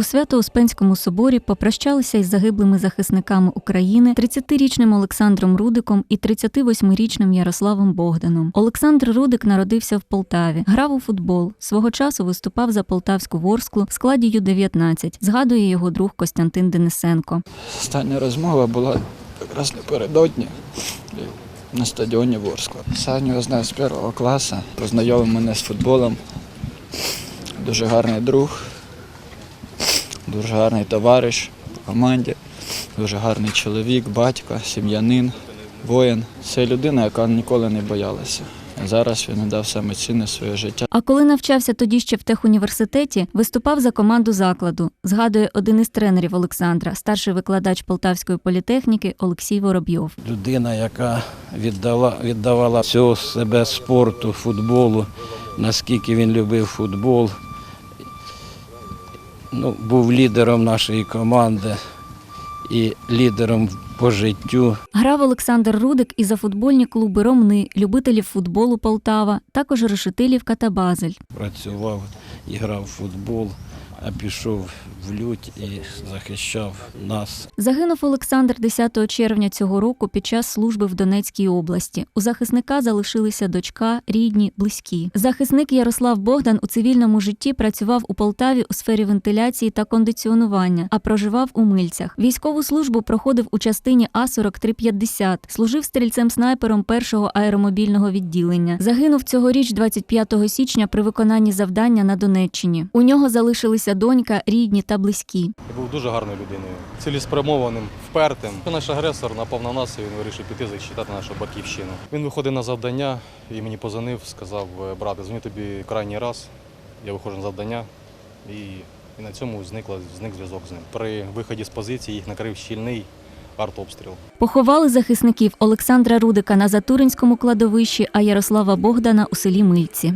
У Свято-Успенському соборі попрощалися із загиблими захисниками України 30-річним Олександром Рудиком і 38-річним Ярославом Богданом. Олександр Рудик народився в Полтаві, грав у футбол. Свого часу виступав за полтавську ворсклу в складі Ю-19, згадує його друг Костянтин Денисенко. Остання розмова була якраз напередодні на стадіоні Ворскла. Саню я знаю з першого класу, познайомив мене з футболом. Дуже гарний друг, дуже гарний товариш по команді, дуже гарний чоловік, батько, сім'янин, воїн. Це людина, яка ніколи не боялася. Зараз він дав саме цінне своє життя. А коли навчався тоді ще в техуніверситеті, виступав за команду закладу, згадує один із тренерів Олександра, старший викладач Полтавської політехніки Олексій Воробйов. людина, яка віддала, віддавала всього себе спорту, футболу, наскільки він любив футбол. Ну, був лідером нашої команди і лідером по життю. Грав Олександр Рудик і за футбольні клуби Ромни, любителів футболу Полтава, також Решетилівка та Базель. Працював і грав в футбол, а пішов в лють і захищав нас. Загинув Олександр 10 червня цього року під час служби в Донецькій області. У захисника залишилися дочка, рідні, близькі. Захисник Ярослав Богдан у цивільному житті працював у Полтаві у сфері вентиляції та кондиціонування, а проживав у Мильцях. Військову службу проходив у частині А 4350 служив стрільцем-снайпером першого аеромобільного відділення. Загинув цьогоріч 25 січня при виконанні завдання на Донеччині. У нього залишилися донька, рідні та близькі. Я був дуже гарною людиною, цілеспрямованим, впертим. Наш агресор напав на нас і він вирішив піти захищати нашу батьківщину. Він виходив на завдання і мені позвонив, сказав, «Е, брате, дзвоню тобі крайній раз. Я виходжу на завдання і, і на цьому зникла, зник зв'язок з ним. При виході з позиції їх накрив щільний артобстріл. Поховали захисників Олександра Рудика на Затуринському кладовищі, а Ярослава Богдана у селі Мильці.